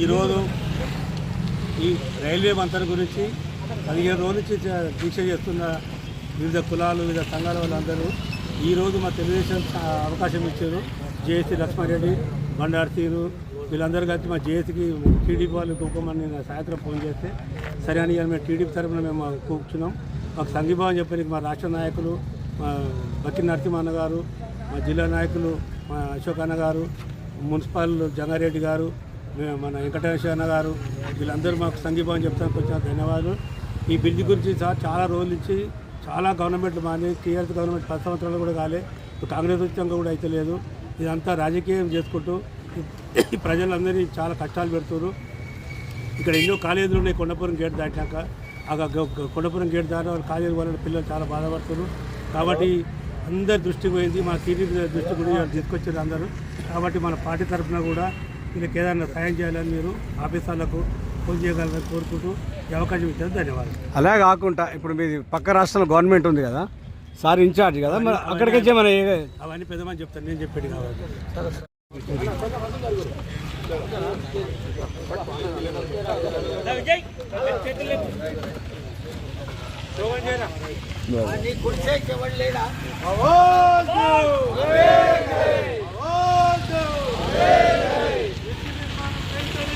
ఈరోజు ఈ రైల్వే మంత్రం గురించి పదిహేను రోజుల నుంచి దీక్ష చేస్తున్న వివిధ కులాలు వివిధ సంఘాల వాళ్ళందరూ ఈరోజు మా తెలుగుదేశం అవకాశం ఇచ్చారు. జేఏసీ లక్ష్మారెడ్డి బండార్సీలు వీళ్ళందరూ కలిసి మా జేఏసీకి టీడీపీ వాళ్ళు కూకోమని నేను సాయంత్రం ఫోన్ చేస్తే సరే అని మేము టీడీపీ తరఫున మేము కూర్చున్నాం. మాకు సంఘీభావం చెప్పడానికి మా రాష్ట్ర నాయకులు మా బక్కి నరసింహన్న గారు మా జిల్లా నాయకులు మా అశోక్ అన్న గారు మున్సిపల్ జంగారెడ్డి గారు మన వెంకటేశ్వర అన్న గారు వీళ్ళందరూ మాకు సంఘీభావం చెప్తానికి వచ్చిన ధన్యవాదాలు ఈ బిల్లు గురించి సార్ చాలా రోజుల నుంచి చాలా గవర్నమెంట్లు మాని టీఆర్ఎస్ గవర్నమెంట్ పది సంవత్సరాలు కూడా కాలే. కాంగ్రెస్ వచ్చాక కూడా అయితే లేదు. ఇదంతా రాజకీయం చేసుకుంటూ ప్రజలందరినీ చాలా కష్టాలు పెడుతున్నారు ఇక్కడ ఎన్నో కాలేజీలు ఉన్నాయి కొండపురం గేట్ దాటాక ఆ గ- కొండపురం గేట్ దాటిన కాలేజీ వాళ్ళ పిల్లలు చాలా బాధపడుతున్నారు కాబట్టి అందరి దృష్టి పోయింది. మా సీనియర్ దృష్టి కూడా తీసుకొచ్చారు అందరూ. కాబట్టి మన పార్టీ తరఫున కూడా వీళ్ళకి ఏదైనా సాయం చేయాలని మీరు ఆఫీసర్లకు ఫోన్ చేయగలరని కోరుకుంటూ ఈ అవకాశం ఇచ్చారు ధన్యవాదాలు అలా కాకుండా ఇప్పుడు మీది పక్క రాష్ట్రంలో గవర్నమెంట్ ఉంది కదా సార్ ఇన్ఛార్జ్ కదా మరి అక్కడికి వచ్చే మన ఏ- అవన్నీ పెద్దమని చెప్తాను నేను చెప్పేది కావాలి అవాజ్! అవాజ్! Thank you.